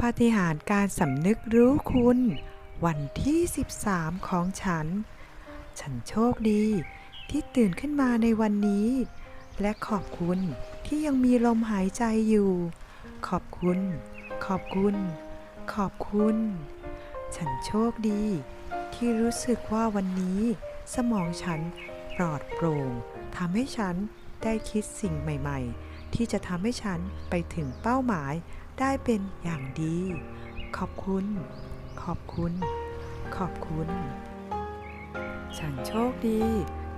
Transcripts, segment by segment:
ปาฏิหาริย์การสำนึกรู้คุณ วันที่ 13 ของฉัน ฉันโชคดีที่ตื่นขึ้นมาในวันนี้ และขอบคุณที่ยังมีลมหายใจอยู่ ขอบคุณ ขอบคุณ ขอบคุณ ฉันโชคดี ที่รู้สึกว่าวันนี้ สมองฉันปลอดโปร่งทำให้ฉันได้คิดสิ่งใหม่ ๆ ที่จะทำให้ฉันไปถึงเป้าหมาย ได้เป็นอย่างดี ขอบคุณ ขอบคุณ ขอบคุณ ฉันโชคดี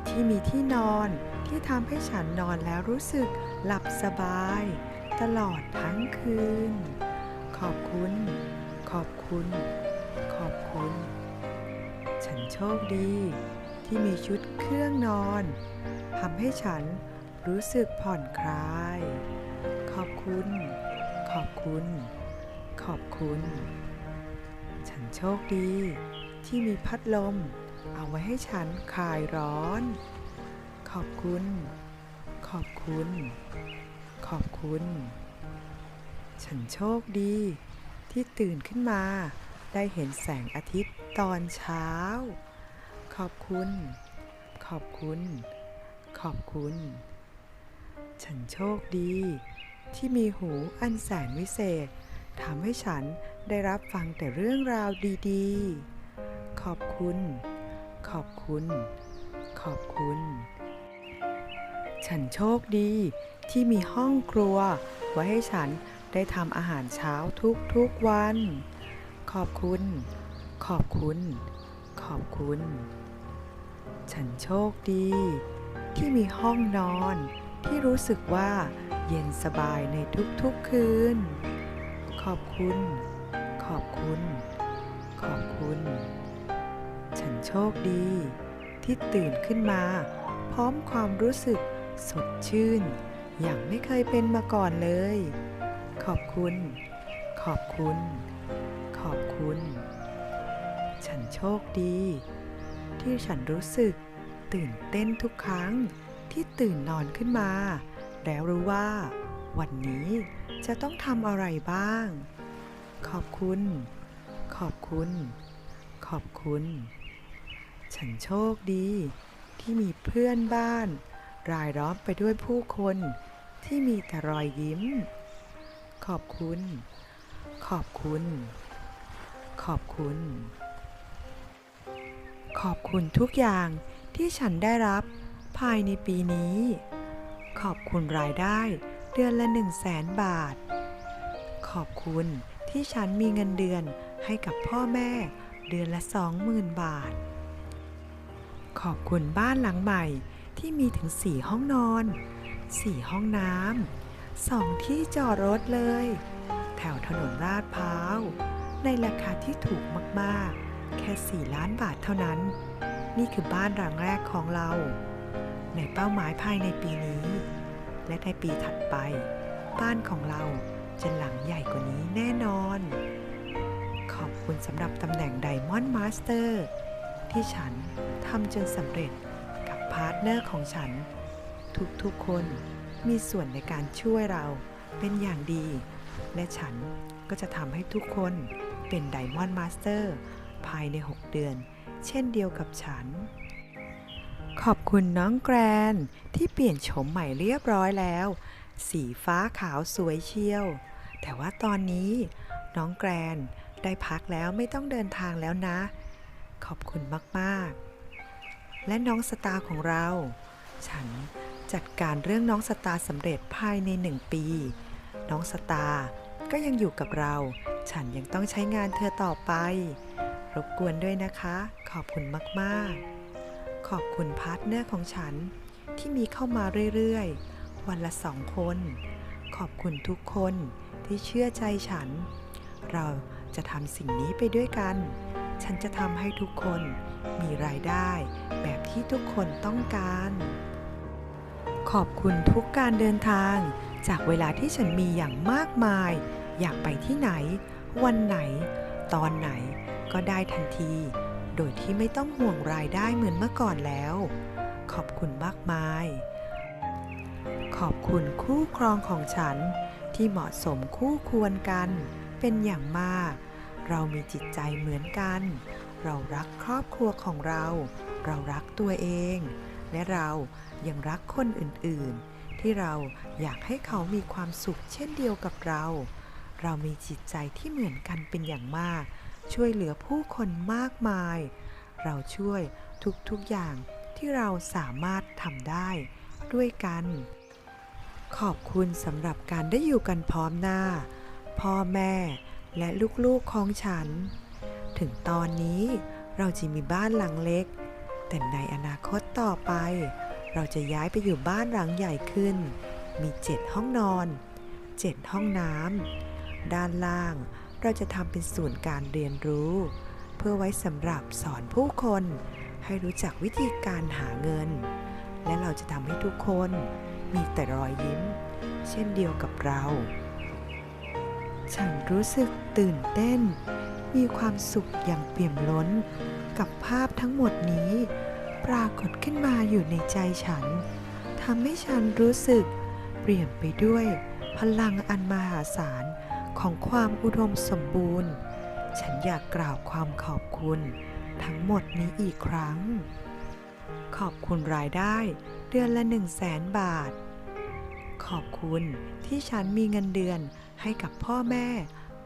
ที่มีที่นอนที่ทำให้ฉันนอนแล้วรู้สึกหลับสบาย ตลอดทั้งคืน ขอบคุณ ขอบคุณ ขอบคุณ ฉันโชคดี ที่มีชุดเครื่องนอนทำให้ฉันรู้สึกผ่อนคลาย ขอบคุณ ขอบคุณ ขอบคุณ ฉันโชคดีที่มีพัดลม เอาไว้ให้ฉันคลายร้อน ขอบคุณ ขอบคุณ ขอบคุณ ฉันโชคดีที่ตื่นขึ้นมา ได้เห็นแสงอาทิตย์ตอนเช้า ขอบคุณ ขอบคุณ ขอบคุณ ฉันโชคดี ที่มีหูอันแสนวิเศษทำให้ฉันได้รับฟังแต่เรื่องราวดีๆ ขอบคุณ ขอบคุณ ขอบคุณ ฉันโชคดีที่มีห้องครัว ไว้ให้ฉันได้ทำอาหารเช้าทุกๆวัน ขอบคุณ ขอบคุณ ขอบคุณ ฉันโชคดี ที่มีห้องนอน ที่รู้สึกว่าเย็นสบายในทุกๆคืน ขอบคุณ ขอบคุณ ขอบคุณ ฉันโชคดี ที่ตื่นขึ้นมา พร้อมความรู้สึกสดชื่น อย่างไม่เคยเป็นมาก่อนเลย ขอบคุณ ขอบคุณ ขอบคุณ ฉันโชคดี ที่ฉันรู้สึกตื่นเต้นทุกครั้ง ที่ตื่นนอนขึ้นมา แล้วรู้ว่า วันนี้จะต้องทำอะไรบ้าง ขอบคุณ ขอบคุณ ขอบคุณ ฉันโชคดี ที่มีเพื่อนบ้าน รายล้อมไปด้วยผู้คนที่มีแต่รอยยิ้ม ขอบคุณ ขอบคุณ ขอบคุณ ขอบคุณทุกอย่างที่ฉันได้รับ ภายในปีนี้ ขอบคุณรายได้เดือนละ 1 0 0 0 0แสนบาท ขอบคุณที่ฉันมีเงินเดือนให้กับพ่อแม่เดือนละ 20,000 บาท ขอบคุณบ้านหลังใหม่ที่มีถึง 4 ห้องนอน 4 ห้องน้ำสองที่จอดรถเลย แถวถนนลาดพร้าว ในราคาที่ถูกมากๆ แค่ 4 ล้านบาทเท่านั้น นี่คือบ้านหลังแรกของเรา ในเป้าหมายภายในปีนี้ และในปีถัดไป บ้านของเราจะหลังใหญ่กว่านี้แน่นอน ขอบคุณสำหรับตำแหน่ง Diamond Master ที่ฉันทำจนสำเร็จกับพาร์ทเนอร์ของฉัน ทุกๆคนมีส่วนในการช่วยเราเป็นอย่างดี และฉันก็จะทำให้ทุกคนเป็น Diamond Master ภายใน 6 เดือน เช่นเดียวกับฉัน ขอบคุณน้องแกรนที่เปลี่ยนโฉมใหม่เรียบร้อยแล้ว สีฟ้าขาวสวยเชียว แต่ว่าตอนนี้น้องแกรนได้พักแล้วไม่ต้องเดินทางแล้วนะ ขอบคุณมากๆ และน้องสตาร์ของเรา ฉันจัดการเรื่องน้องสตาร์สำเร็จภายในหนึ่งปี น้องสตาร์ก็ยังอยู่กับเรา ฉันยังต้องใช้งานเธอต่อไป รบกวนด้วยนะคะ ขอบคุณมาก ๆ ขอบคุณพาร์ทเนอร์ของฉันที่มีเข้ามาเรื่อยๆ วันละสองคน ขอบคุณทุกคนที่เชื่อใจฉัน เราจะทำสิ่งนี้ไปด้วยกัน ฉันจะทำให้ทุกคนมีรายได้แบบที่ทุกคนต้องการ ขอบคุณทุกการเดินทาง จากเวลาที่ฉันมีอย่างมากมาย อยากไปที่ไหน วันไหน ตอนไหนก็ได้ทันที โดยที่ไม่ต้องห่วงรายได้เหมือนเมื่อก่อนแล้ว ขอบคุณมากมาย ขอบคุณคู่ครองของฉันที่เหมาะสมคู่ควรกัน เป็นอย่างมาก เรามีจิตใจเหมือนกัน เรารักครอบครัวของเรา เรารักตัวเอง และเรายังรักคนอื่นๆ ที่เราอยากให้เขามีความสุขเช่นเดียวกับเรา เรามีจิตใจที่เหมือนกันเป็นอย่างมาก ช่วยเหลือผู้คนมากมาย เราช่วยทุกๆอย่างที่เราสามารถทำได้ด้วยกัน ขอบคุณสำหรับการได้อยู่กันพร้อมหน้า พ่อแม่และลูกๆของฉัน ถึงตอนนี้เราจะมีบ้านหลังเล็ก แต่ในอนาคตต่อไป เราจะย้ายไปอยู่บ้านหลังใหญ่ขึ้น มีเจ็ดห้องนอนเจ็ดห้องน้ำด้านล่าง เราจะทำเป็นศูนย์การเรียนรู้ เพื่อไว้สำหรับสอนผู้คน ให้รู้จักวิธีการหาเงิน และเราจะทำให้ทุกคนมีแต่รอยยิ้ม เช่นเดียวกับเรา ฉันรู้สึกตื่นเต้น มีความสุขอย่างเปี่ยมล้น กับภาพทั้งหมดนี้ ปรากฏขึ้นมาอยู่ในใจฉันทำให้ฉันรู้สึกเปลี่ยนไปด้วยพลังอันมหาศาล ของความอุดมสมบูรณ์ ฉันอยากกล่าวความขอบคุณ ทั้งหมดนี้อีกครั้ง ขอบคุณรายได้เดือนละ1 0 0 0 0แสนบาท ขอบคุณที่ฉันมีเงินเดือนให้กับพ่อแม่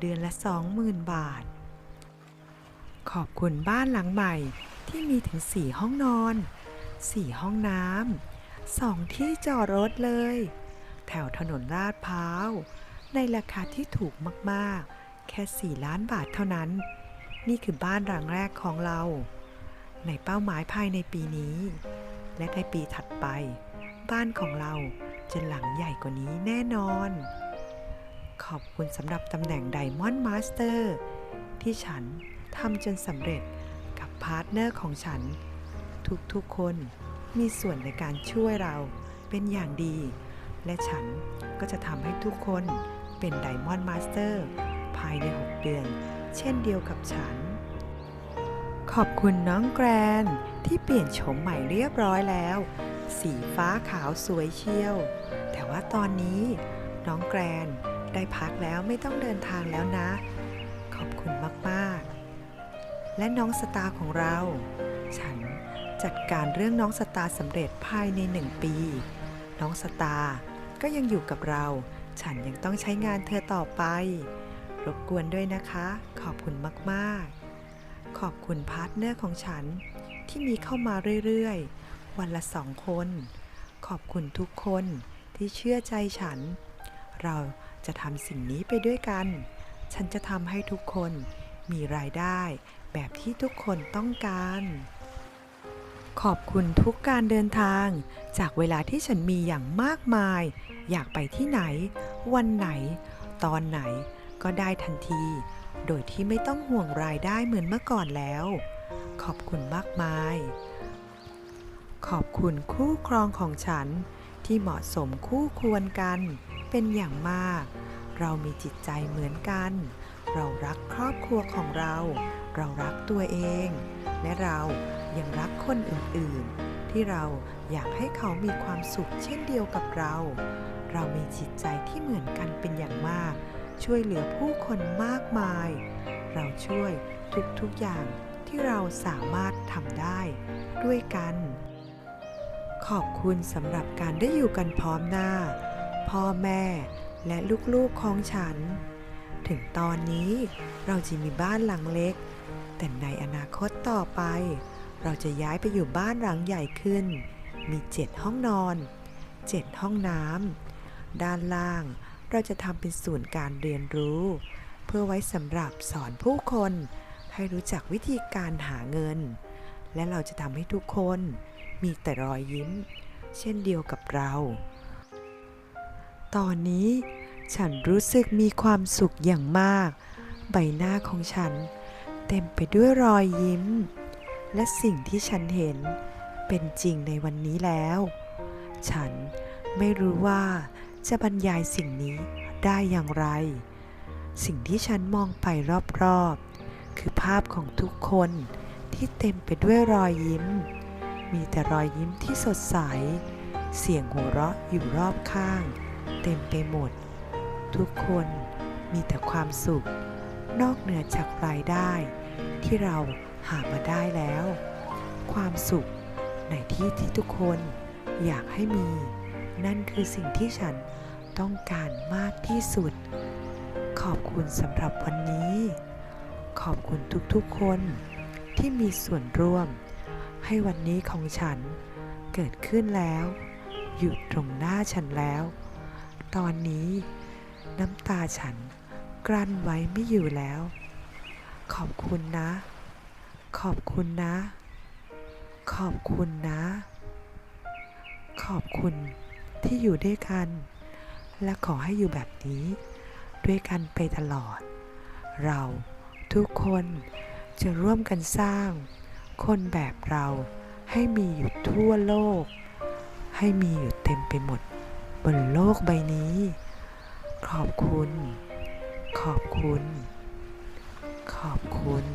เดือนละ20,000บาท ขอบคุณบ้านหลังใหม่ที่มีถึง4ห้องนอน4ห้องน้ำสองที่จอดรถเลย แถวถนนลาดพร้าว ในราคาที่ถูกมากๆ แค่ 4 ล้านบาทเท่านั้น นี่คือบ้านหลังแรกของเรา ในเป้าหมายภายในปีนี้ และในปีถัดไป บ้านของเราจะหลังใหญ่กว่านี้แน่นอน ขอบคุณสำหรับตำแหน่ง Diamond Master ที่ฉันทำจนสำเร็จกับพาร์ทเนอร์ของฉัน ทุกๆคนมีส่วนในการช่วยเราเป็นอย่างดี และฉันก็จะทำให้ทุกคน เป็น Diamond Master ภายใน 6 เดือน เช่นเดียวกับฉัน ขอบคุณน้องแกรนที่เปลี่ยนโฉมใหม่เรียบร้อยแล้ว สีฟ้าขาวสวยเชียว แต่ว่าตอนนี้น้องแกรนได้พักแล้วไม่ต้องเดินทางแล้วนะ ขอบคุณมากๆ และน้องสตาของเรา ฉันจัดการเรื่องน้องสตาสำเร็จภายในหนึ่งปี น้องสตาก็ยังอยู่กับเรา ฉันยังต้องใช้งานเธอต่อไป รบกวนด้วยนะคะ ขอบคุณมากๆ ขอบคุณพาร์ทเนอร์ของฉันที่มีเข้ามาเรื่อยๆ วันละสองคน ขอบคุณทุกคนที่เชื่อใจฉัน เราจะทำสิ่งนี้ไปด้วยกัน ฉันจะทำให้ทุกคนมีรายได้แบบที่ทุกคนต้องการ ขอบคุณทุกการเดินทาง จากเวลาที่ฉันมีอย่างมากมาย อยากไปที่ไหน วันไหน ตอนไหนก็ได้ทันที โดยที่ไม่ต้องห่วงรายได้เหมือนเมื่อก่อนแล้ว ขอบคุณมากมาย ขอบคุณคู่ครองของฉัน ที่เหมาะสมคู่ควรกัน เป็นอย่างมาก เรามีจิตใจเหมือนกัน เรารักครอบครัวของเรา เรารักตัวเอง และเรา ยังรักคนอื่นๆ ที่เราอยากให้เขามีความสุขเช่นเดียวกับเรา เรามีจิตใจที่เหมือนกันเป็นอย่างมาก ช่วยเหลือผู้คนมากมาย เราช่วยทุกๆอย่างที่เราสามารถทำได้ด้วยกัน ขอบคุณสำหรับการได้อยู่กันพร้อมหน้า พ่อแม่และลูกๆของฉัน ถึงตอนนี้เราจะมีบ้านหลังเล็ก แต่ในอนาคตต่อไป เราจะย้ายไปอยู่บ้านหลังใหญ่ขึ้น มีเจ็ดห้องนอนเจ็ดห้องน้ำ ด้านล่างเราจะทำเป็นศูนย์การเรียนรู้ เพื่อไว้สำหรับสอนผู้คน ให้รู้จักวิธีการหาเงิน และเราจะทำให้ทุกคนมีแต่รอยยิ้ม เช่นเดียวกับเรา ตอนนี้ฉันรู้สึกมีความสุขอย่างมาก ใบหน้าของฉัน เต็มไปด้วยรอยยิ้ม และสิ่งที่ฉันเห็นเป็นจริงในวันนี้แล้ว ฉันไม่รู้ว่าจะบรรยายสิ่งนี้ได้อย่างไร สิ่งที่ฉันมองไปรอบๆ คือภาพของทุกคนที่เต็มไปด้วยรอยยิ้ม มีแต่รอยยิ้มที่สดใส เสียงหัวเราะอยู่รอบข้าง เต็มไปหมด ทุกคนมีแต่ความสุข นอกเหนือจากรายได้ที่เราหามาได้แล้ว ความสุข ในที่ที่ทุกคนอยากให้มี นั่นคือสิ่งที่ฉันต้องการมากที่สุด ขอบคุณสำหรับวันนี้ ขอบคุณทุกๆคนที่มีส่วนร่วม ให้วันนี้ของฉันเกิดขึ้นแล้ว อยู่ตรงหน้าฉันแล้ว ตอนนี้ น้ำตาฉันกลั้นไว้ไม่อยู่แล้ว ขอบคุณนะ ขอบคุณนะ ขอบคุณนะ ขอบคุณที่อยู่ด้วยกัน และขอให้อยู่แบบนี้ ด้วยกันไปตลอด เราทุกคนจะร่วมกันสร้าง คนแบบเราให้มีอยู่ทั่วโลก ให้มีอยู่เต็มไปหมด บนโลกใบนี้ ขอบคุณ ขอบคุณ ขอบคุณ